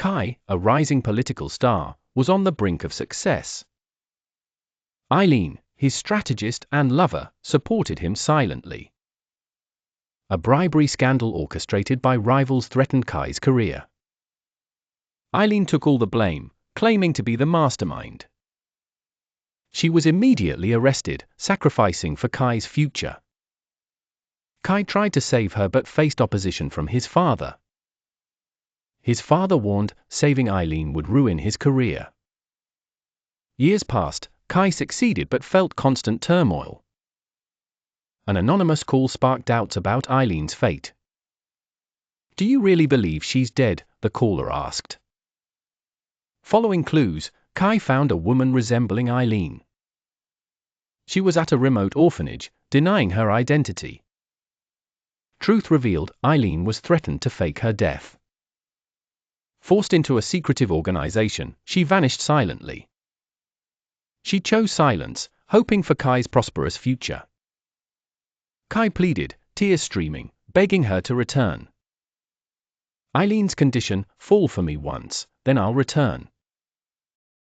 Kai, a rising political star, was on the brink of success. Eileen, his strategist and lover, supported him silently. A bribery scandal orchestrated by rivals threatened Kai's career. Eileen took all the blame, claiming to be the mastermind. She was immediately arrested, sacrificing for Kai's future. Kai tried to save her but faced opposition from his father. His father warned, saving Eileen would ruin his career. Years passed, Kai succeeded but felt constant turmoil. An anonymous call sparked doubts about Eileen's fate. Do you really believe she's dead? the caller asked. Following clues, Kai found a woman resembling Eileen. She was at a remote orphanage, denying her identity. Truth revealed, Eileen was threatened to fake her death. Forced into a secretive organization, she vanished silently. She chose silence, hoping for Kai's prosperous future. Kai pleaded, tears streaming, begging her to return. Eileen's condition fall for me once, then I'll return.